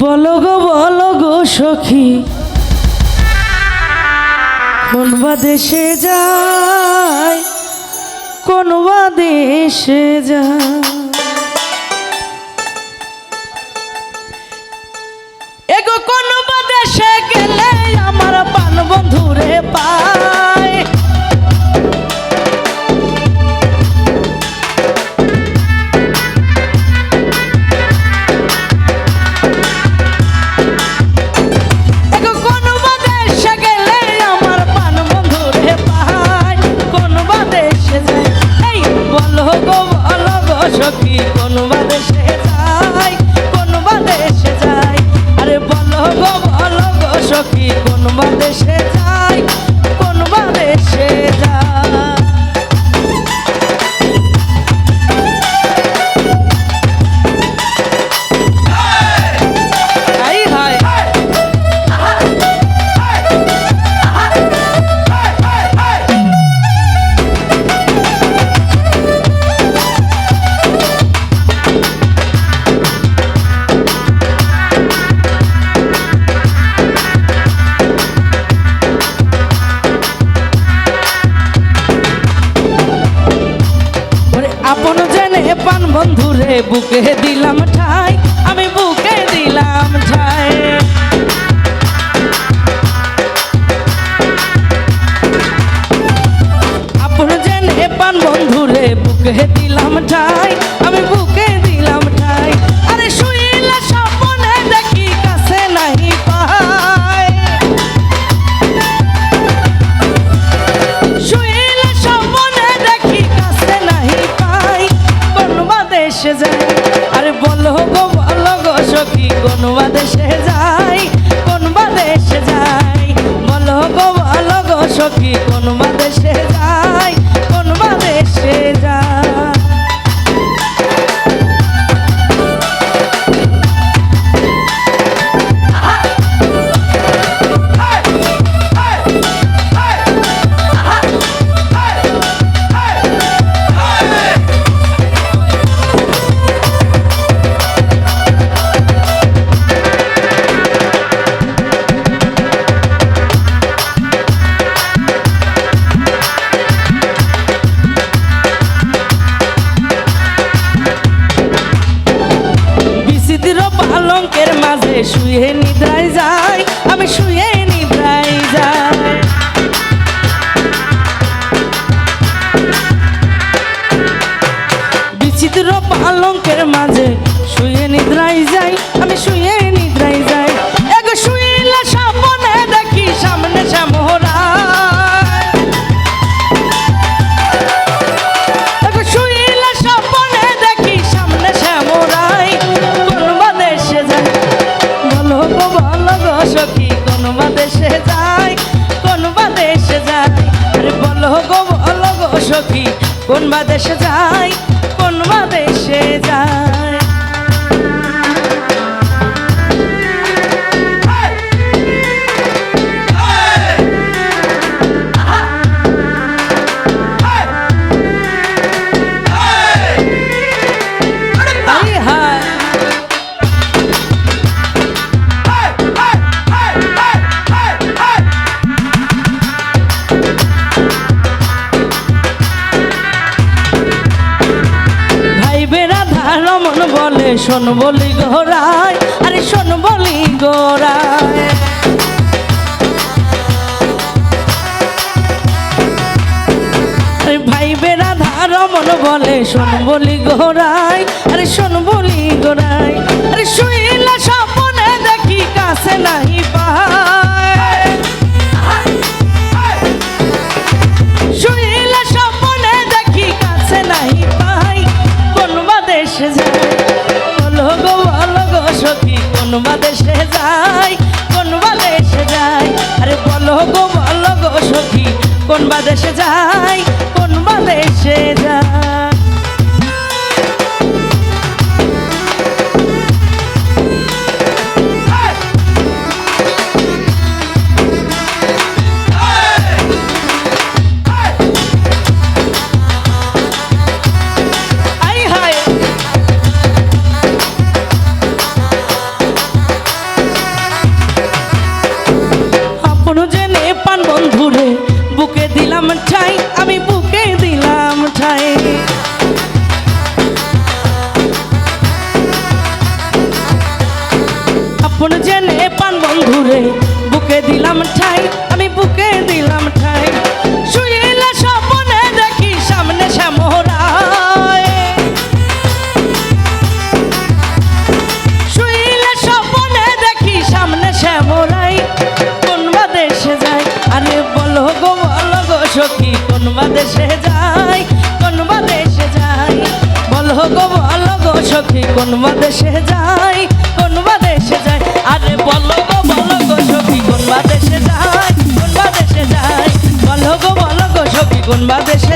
বলো গো বলো গো সখী। কোন বা দেশে যায় কোন বা দেশে যায়। বন্ধুরে, বুকে দিলাম ঠাই, আমি বুকে দিলাম ঠাই আপন জেনে পান বন্ধুরে, বুকে দিলাম ঠাই aqui. দিয়ে শোন বলি গোড়ায় আরে শোন বলি গোড়ায় ভাই বেড়া ধার মন বলে, শোন বলি গোড়ায় আরে শোন বলি গোড়ায় আরে শুইলা সপনে দেখি কাছে নাই গো ভালো গো সখী কোন বাদেশে যাই আসি কোন দেশে যাই, কোন দেশে যাই। আরে বলো গো বলো গো, সখী, কোন দেশে যাই, কোন দেশে যাই? বলো গো বলো গো, সখী, কোন দেশে